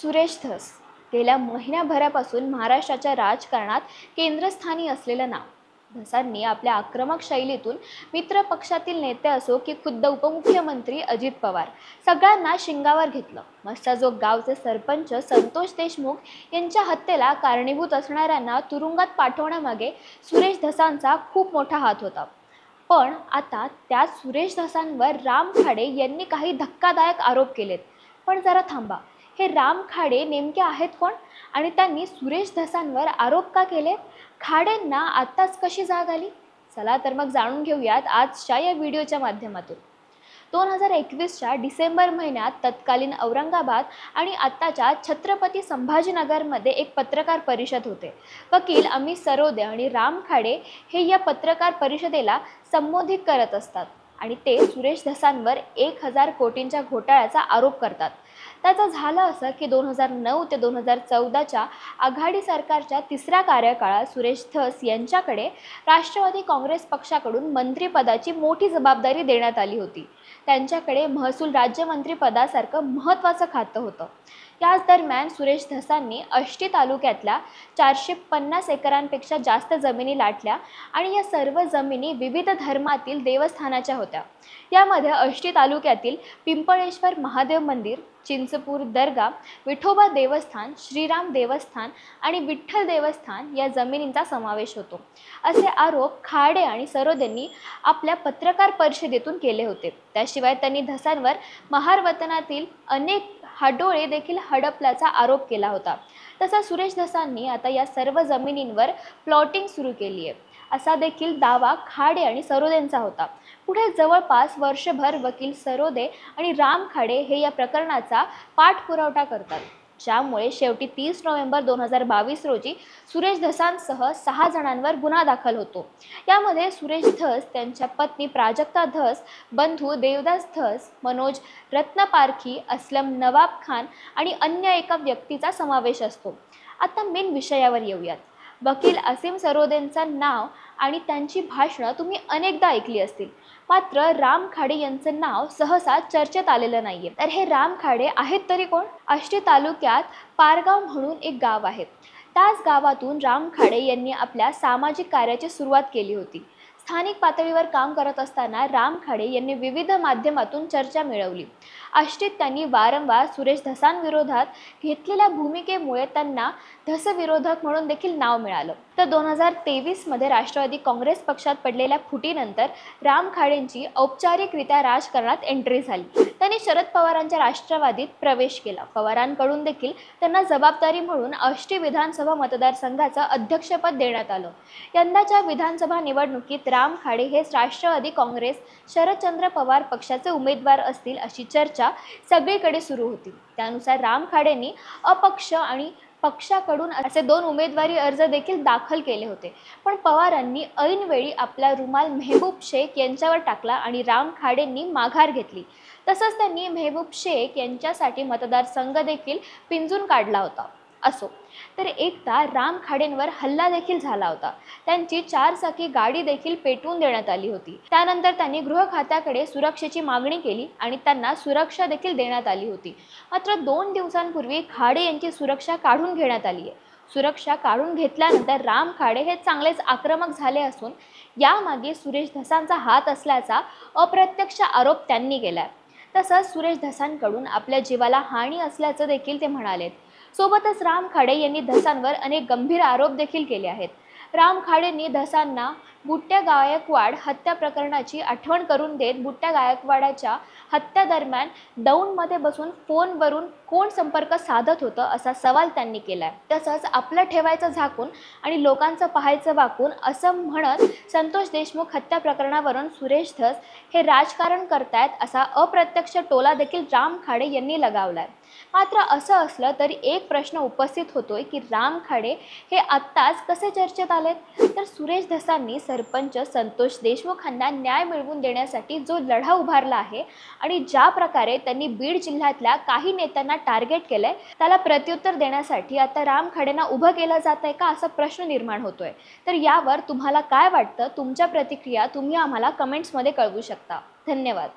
सुरेश धस. गेल्या महिन्याभरापासून महाराष्ट्राच्या राजकारणात केंद्रस्थानी असलेलं नाव. धसांनी आपल्या आक्रमक शैलीतून मित्र पक्षातील नेते असो की खुद्द उपमुख्यमंत्री अजित पवार सगळ्यांना शिंगावर घेतलं. मस्ताजोग गावचे सरपंच संतोष देशमुख यांच्या हत्येला कारणीभूत असणाऱ्यांना तुरुंगात पाठवण्यामागे सुरेश धसांचा खूप मोठा हात होता. पण आता त्या सुरेश धसांवर राम खाडे यांनी काही धक्कादायक आरोप केलेत. पण जरा थांबा. हे राम खाडे नेमके आहेत कोण? आणि त्यांनी सुरेश धसांवर आरोप का केले? खाडेंना आत्ताच कशी जाग आली? चला तर मग जाणून घेऊयात आजच्या या व्हिडिओच्या माध्यमातून. दोन हजार एकवीसच्या डिसेंबर महिन्यात तत्कालीन औरंगाबाद आणि आत्ताच्या छत्रपती संभाजीनगरमध्ये एक पत्रकार परिषद होते. वकील अमित सरोदे आणि राम खाडे हे या पत्रकार परिषदेला संबोधित करत असतात आणि ते सुरेश धसांवर एक हजार कोटींच्या घोटाळ्याचा आरोप करतात. त्याचं झालं असं की दोन हजार नऊ ते दोन हजार चौदाच्या आघाडी सरकारच्या तिसऱ्या कार्यकाळात सुरेश धस यांच्याकडे राष्ट्रवादी काँग्रेस पक्षाकडून मंत्रिपदाची मोठी जबाबदारी देण्यात आली होती. त्यांच्याकडे महसूल राज्यमंत्रीपदासारखं महत्त्वाचं खातं होतं. याच दरम्यान सुरेश धसांनी अष्टी तालुक्यातल्या चारशे पन्नास एकरांपेक्षा जास्त जमिनी लाटल्या आणि या सर्व जमिनी विविध धर्मातील देवस्थानाच्या होत्या. यामध्ये अष्टी तालुक्यातील पिंपळेश्वर महादेव मंदिर चिंचपूर दर्गा विठोबा देवस्थान श्रीराम देवस्थान आणि विठ्ठल देवस्थान या जमिनींचा समावेश होतो. असे आरोप खाडे आणि सरोदेंनी आपल्या पत्रकार परिषदेतून केले होते. त्याशिवाय त्यांनी धसांवर महारवतनातील अनेक हाडोळे देखील हडपल्याचा आरोप केला होता. तसा सुरेश धसांनी आता या सर्व जमिनींवर प्लॉटिंग सुरू केली आहे. असा देखील दावा खाडे आणि सरोदेंचा होता. पुढे जवळपास वर्षभर वकील सरोदे आणि राम खाडे हे या प्रकरणाचा पाठपुरावठा करतात. ज्यामुळे शेवटी तीस नोव्हेंबर दोन हजार बावीस रोजी सुरेश धसांसह सहा जणांवर गुन्हा दाखल होतो. यामध्ये सुरेश धस त्यांच्या पत्नी प्राजक्ता धस बंधू देवदास धस मनोज रत्नपारखी असलम नवाब खान आणि अन्य एका व्यक्तीचा समावेश असतो. आता मेन विषयावर येऊयात. वकील असीम सरोदेंचं नाव आणि त्यांची भाषणं तुम्ही अनेकदा ऐकली असतील. मात्र राम खाडे यांचं नाव सहसा चर्चेत आलेलं नाहीये. तर हे राम खाडे आहेत तरी कोण? आष्टी तालुक्यात पारगाव म्हणून एक गाव आहे. त्याच गावातून राम खाडे यांनी आपल्या सामाजिक कार्याची सुरुवात केली होती. स्थानिक पातळीवर काम करत असताना राम खाडे यांनी विविध माध्यमातून चर्चा मिळवली. आष्टीत त्यांनी वारंवार सुरेश धसांविरोधात घेतलेल्या भूमिकेमुळे त्यांना धसविरोधक म्हणून देखील नाव मिळालं. तर दोन हजार तेवीसमध्ये राष्ट्रवादी काँग्रेस पक्षात पडलेल्या फुटीनंतर राम खाडेंची औपचारिकरित्या राजकारणात एंट्री झाली. त्यांनी शरद पवारांच्या राष्ट्रवादीत प्रवेश केला. पवारांकडून देखील त्यांना जबाबदारी म्हणून आष्टी विधानसभा मतदारसंघाचं अध्यक्षपद देण्यात आलं. यंदाच्या विधानसभा निवडणुकीत राम खाडे हेच राष्ट्रवादी काँग्रेस शरदचंद्र पवार पक्षाचे उमेदवार असतील अशी चर्चा सगळीकडे सुरू होती. त्यानुसार राम खाडेंनी अपक्ष आणि पक्षाकडून असे दोन उमेदवारी अर्ज देखील दाखल केले होते. पण पवारांनी ऐनवेळी आपला रुमाल मेहबूब शेख यांच्यावर टाकला आणि राम खाडेंनी माघार घेतली. तसंच त्यांनी मेहबूब शेख यांच्यासाठी मतदारसंघ देखील पिंजून काढला होता. असो. तर एकदा राम खाडेंवर हल्ला देखील झाला होता. त्यांची चारचाकी गाडी देखील पेटवून देण्यात आली होती. त्यानंतर त्यांनी गृह खात्याकडे सुरक्षेची मागणी केली आणि त्यांना सुरक्षा देखील देण्यात आली होती. मात्र दोन दिवसांपूर्वी खाडे यांची सुरक्षा काढून घेण्यात आली आहे. सुरक्षा काढून घेतल्यानंतर राम खाडे हे चांगलेच आक्रमक झाले असून यामागे सुरेश धसांचा हात असल्याचा अप्रत्यक्ष आरोप त्यांनी केला आहे तसंच सुरेश धसांकडून आपल्या जीवाला हानी असल्याचं देखील ते म्हणालेत. सोबतच राम खाडे यांनी धसांवर अनेक गंभीर आरोप देखील केले आहेत. राम खाडेंनी धसांना बुट्ट्या गायकवाड हत्या प्रकरणाची आठवण करून देत बुट्ट्या गायकवाडाच्या हत्यादरम्यान दौंडमध्ये बसून फोनवरून कोण संपर्क साधत होतं असा सवाल त्यांनी केला आहे तसंच आपलं ठेवायचं झाकून आणि लोकांचं पाहायचं वाकून असं म्हणत संतोष देशमुख हत्या प्रकरणावरून सुरेश धस हे राजकारण करतायत असा अप्रत्यक्ष टोला देखील राम खाडे यांनी लगावला आहे मात्र असं असलं तरी एक प्रश्न उपस्थित होतोय की राम खाडे हे आत्ताच कसे चर्चेत आलेत? तर सुरेश धसांनी सरपंच संतोष देशमुखांना न्याय मिळवून देण्यासाठी जो लढा उभारला आहे आणि ज्या प्रकारे त्यांनी बीड जिल्ह्यातल्या काही नेत्यांना टार्गेट केलंय त्याला प्रत्युत्तर देण्यासाठी आता राम खडेंना उभं केलं जात आहे का असा प्रश्न निर्माण होतोय. तर यावर तुम्हाला काय वाटतं? तुमच्या प्रतिक्रिया तुम्ही आम्हाला कमेंट्समध्ये कळवू शकता. धन्यवाद.